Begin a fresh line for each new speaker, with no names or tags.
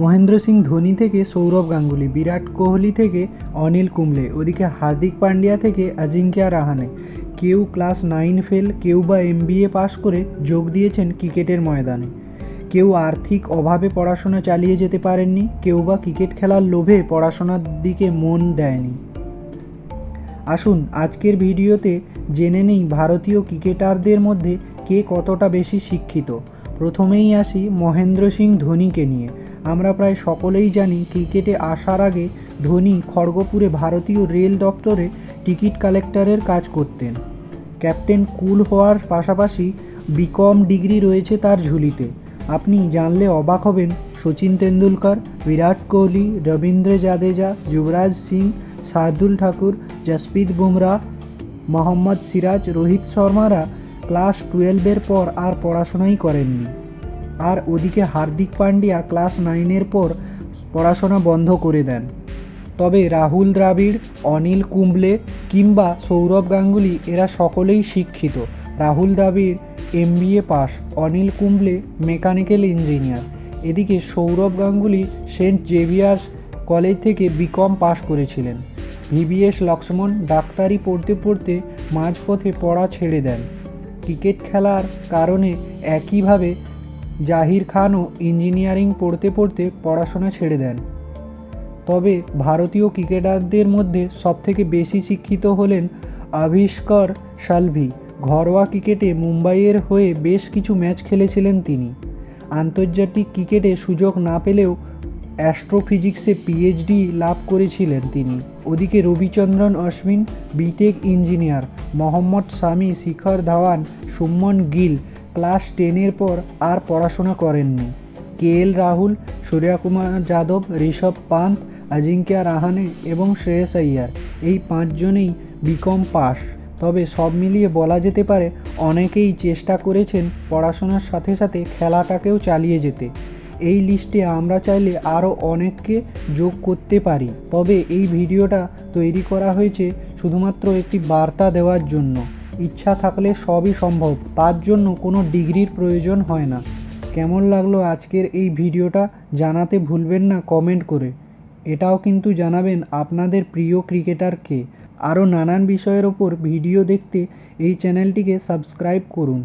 মহেন্দ্র সিং ধোনি থেকে সৌরভ গাঙ্গুলি, বিরাট কোহলি থেকে অনিল কুম্বলে, ওদিকে হার্দিক পান্ডিয়া থেকে অজিঙ্ক্য রাহানে। কেউ ক্লাস নাইন ফেল, কেউ বা এমবিএ পাশ করে যোগ দিয়েছেন ক্রিকেটের ময়দানে। কেউ আর্থিক অভাবে পড়াশোনা চালিয়ে যেতে পারেননি, কেউ বা ক্রিকেট খেলার লোভে পড়াশোনার দিকে মন দেয়নি। আসুন, আজকের ভিডিওতে জেনে নেই ভারতীয় ক্রিকেটারদের মধ্যে কে কতটা বেশি শিক্ষিত। প্রথমেই আসি মহেন্দ্র সিং ধোনিকে নিয়ে। আমরা প্রায় সকলেই জানি ক্রিকেটে আসার আগে ধোনি খড়গপুরে ভারতীয় রেল দপ্তরে টিকিট কালেক্টরের কাজ করতেন। ক্যাপ্টেন কুল হওয়ার পাশাপাশি বিকম ডিগ্রি রয়েছে তার ঝুলিতে। আপনি জানলে অবাক হবেন সচিন তেন্ডুলকর, বিরাট কোহলি, রবীন্দ্র জাদেজা, যুবরাজ সিং শার্দুল ঠাকুর, জসপ্রীত বুমরা, মোহাম্মদ সিরাজ, রোহিত শর্মারা ক্লাস টুয়েলভের পর আর পড়াশোনাই করেননি। আর ওদিকে হার্দিক পান্ডিয়া ক্লাস নাইনের পর পড়াশোনা বন্ধ করে দেন। তবে রাহুল দ্রাবিড়, অনিল কুম্বলে কিংবা সৌরভ গাঙ্গুলি এরা সকলেই শিক্ষিত। Rahul Dravid, MBA pass, Anil Kumble mechanical engineer. এদিকে Sourav Ganguly Saint Xavier's college থেকে বিকম পাশ করেছিলেন। ভিভিএস লক্ষ্মণ ডাক্তারি পড়তে পড়তে মাঝপথে পড়া ছেড়ে দেন। ক্রিকেট খেলার কারণে একইভাবে জাহির খানও ইঞ্জিনিয়ারিং পড়তে পড়তে পড়াশোনা ছেড়ে দেন। তবে ভারতীয় ক্রিকেটারদের মধ্যে সবথেকে বেশি শিক্ষিত হলেন আবিষ্কর সালভি ঘরোয়া ক্রিকেটে মুম্বাইয়ের হয়ে বেশ কিছু ম্যাচ খেলেছিলেন তিনি। আন্তর্জাতিক ক্রিকেটে সুযোগ না পেলেও অ্যাস্ট্রোফিজিক্সে পিএইচডি লাভ করেছিলেন তিনি। ওদিকে Ravichandran Ashwin, BTech engineer, Mohammed Shami Shikhar Dhawan, Shubman Gill class টেনের পর আর পড়াশোনা করেননি। কে এল রাহুল, সূর্যকুমার যাদব, ঋষভ পান্ত অজিঙ্ক্য রাহানে এবং শ্রেয়স আইয়ার এই পাঁচজনেই বিকম পাস তবে সব মিলিয়ে বলা যেতে পারে অনেকেই চেষ্টা করেছেন পড়াশোনার সাথে সাথে খেলাটাকেও চালিয়ে যেতে। এই লিস্টে আমরা চাইলে আরও অনেককে যোগ করতে পারি। তবে এই ভিডিওটা তৈরি করা হয়েছে শুধুমাত্র একটি বার্তা দেওয়ার জন্য। ইচ্ছা থাকলে সবই সম্ভব, তার জন্য কোনো ডিগ্রির প্রয়োজন হয় না। কেমন লাগল আজকের এই ভিডিওটা জানাতে ভুলবেন না কমেন্ট করে। এটাও কিন্তু জানাবেন আপনাদের প্রিয় ক্রিকেটারকে আরও নানান বিষয়ের ওপর ভিডিও দেখতে এই চ্যানেলটিকে সাবস্ক্রাইব করুন।